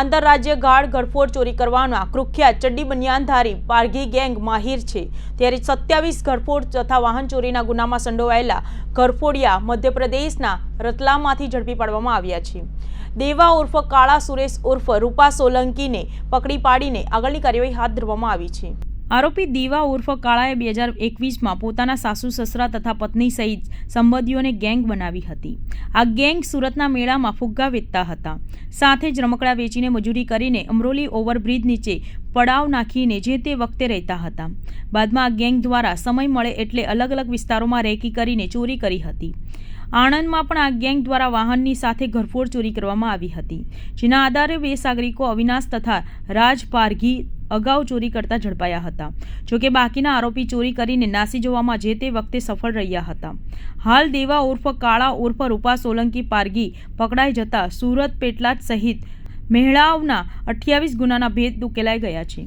આંતરરાજ્ય ગાઢ ઘરફોડ ચોરી કરવાના કૃખ્યાત ચડ્ડી બનિયાનધારી પારઘી ગેંગ માહિર છે. ત્યારે સત્યાવીસ ઘરફોડ તથા વાહન ચોરીના ગુનામાં સંડોવાયેલા ઘરફોડિયા મધ્યપ્રદેશના રતલામમાંથી ઝડપી પાડવામાં આવ્યા છે. દેવા ઉર્ફ કાળા સુરેશ ઉર્ફ રૂપા સોલંકીને પકડી પાડીને આગળની કાર્યવાહી હાથ ધરવામાં આવી છે. આરોપી દીવા ઉર્ફ કાળાએ બે હજાર એકવીસમાં પોતાના સાસુ, સસરા તથા પત્ની સહિત સંબંધીઓને ગેંગ બનાવી હતી. આ ગેંગ સુરતના મેળામાં ફુગ્ગા વેચતા હતા. સાથે જ રમકડા વેચીને મજૂરી કરીને અમરોલી ઓવરબ્રિજ નીચે પડાવ નાખીને જે તે વખતે રહેતા હતા. બાદમાં આ ગેંગ દ્વારા સમય મળે એટલે અલગ અલગ વિસ્તારોમાં રેકી કરીને ચોરી કરી હતી. આણંદમાં પણ આ ગેંગ દ્વારા વાહનની સાથે ઘરફોડ ચોરી કરવામાં આવી હતી, જેના આધારે બે સાગરિકો અવિનાશ તથા રાજ પારઘી અગાઉ ચોરી કરતા ઝડપાયા હતા. જોકે બાકીના આરોપી ચોરી કરીને નાસી જવામાં જે તે વખતે સફળ રહ્યા હતા. હાલ દેવા ઉર્ફ કાળા ઉર્ફ રૂપા સોલંકી પારગી પકડાઈ જતા સુરત પેટલાદ સહિત મહેળાઓના અઠ્યાવીસ ગુનાના ભેદ ઉકેલાઈ ગયા છે.